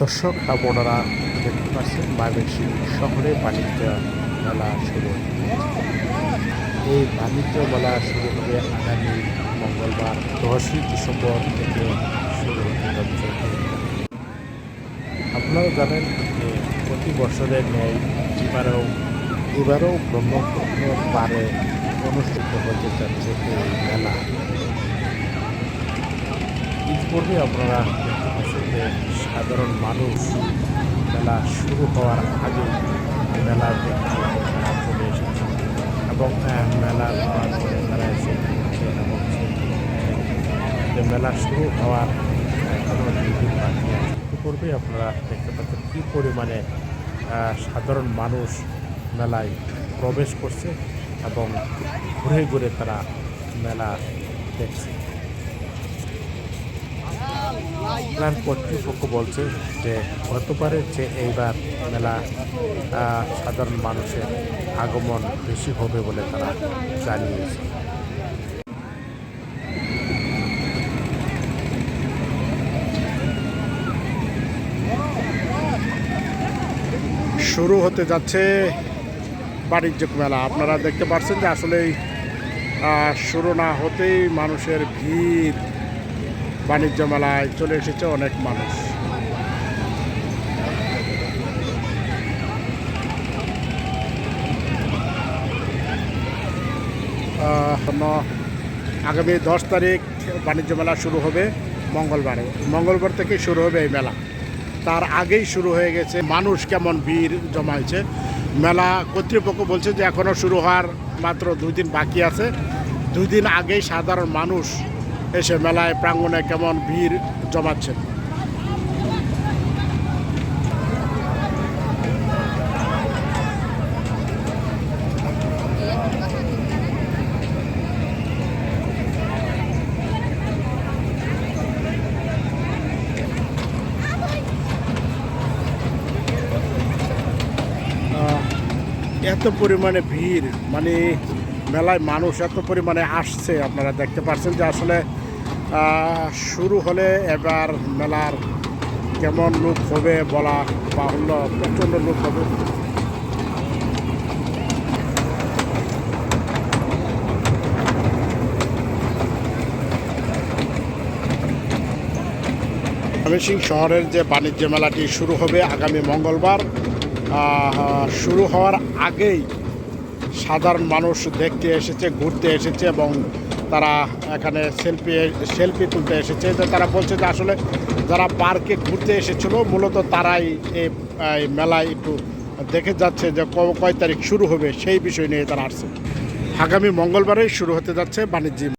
দর্শক আপনারা দেখতে পাচ্ছেন ময়মনসিংহ শহরে বাণিজ্য মেলা শুরু এই বাণিজ্য মেলা শুরু হবে আগামী মঙ্গলবার, দশই ডিসেম্বর থেকে শুরু হতে যাচ্ছে। আপনারা জানেন যে প্রতি বছরের ন্যায় এবারেও এবারেও ব্রহ্মপুত্র পারে অনুষ্ঠিত হতে যাচ্ছে এই মেলা। ইতিপূর্বে আপনারা দেখতে পাচ্ছেন যে সাধারণ মানুষ মেলা শুরু হওয়ার আগে মেলা দেখতে চলে এসেছে। এবং প্রাঙ্গণে তারা এসে এবং যে মেলা শুরু হওয়ার এখনও দুদিন বাকি আছে। ইতিপূর্বে আপনারা দেখতে পাচ্ছেন কী পরিমাণে সাধারণ মানুষ মেলায় প্রবেশ করছে এবং ঘুরে ঘুরে তারা মেলা দেখছে। প্ল্যান কর্তৃপক্ষ বলছে যে গতবারের যে এইবার মেলা সাধারণ মানুষের আগমন বেশি হবে বলে তারা জানিয়েছে। শুরু হতে যাচ্ছে বাণিজ্যিক মেলা। আপনারা দেখতে পাচ্ছেন যে আসলেই শুরু না হতেই মানুষের ভিড় বাণিজ্য মেলায় চলে এসেছে অনেক মানুষ। আগামী দশ তারিখ বাণিজ্য মেলা শুরু হবে মঙ্গলবারে। মঙ্গলবার থেকে শুরু হবে এই মেলা। তার আগেই শুরু হয়ে গেছে, মানুষ কেমন ভিড় জমাইছে। মেলা কর্তৃপক্ষ বলছে যে এখনও শুরু হওয়ার মাত্র দুই দিন বাকি আছে। দুই দিন আগেই সাধারণ মানুষ এসে মেলায় প্রাঙ্গণে কেমন ভিড় জমাচ্ছে আহ, এত পরিমাণে ভিড় মানে মেলায় মানুষ এত পরিমাণে আসছে আপনারা দেখতে পাচ্ছেন যে আসলে শুরু হলে এবার মেলার কেমন লোক হবে বলা বাহুল্য, প্রচণ্ড লোক হবে। ময়মনসিংহ শহরের যে বাণিজ্য মেলাটি শুরু হবে আগামী মঙ্গলবার শুরু হওয়ার আগেই সাধারণ মানুষ দেখতে এসেছে, ঘুরতে এসেছে এবং তারা এখানে সেলফি সেলফি তুলতে এসেছে। তারা বলছে যে আসলে যারা পার্কে ঘুরতে এসেছিল, মূলত তারাই এই মেলায় একটু দেখে যাচ্ছে যে কয় তারিখ শুরু হবে, সেই বিষয় নিয়ে তারা আসছে। আগামী মঙ্গলবারেই শুরু হতে যাচ্ছে বাণিজ্যিক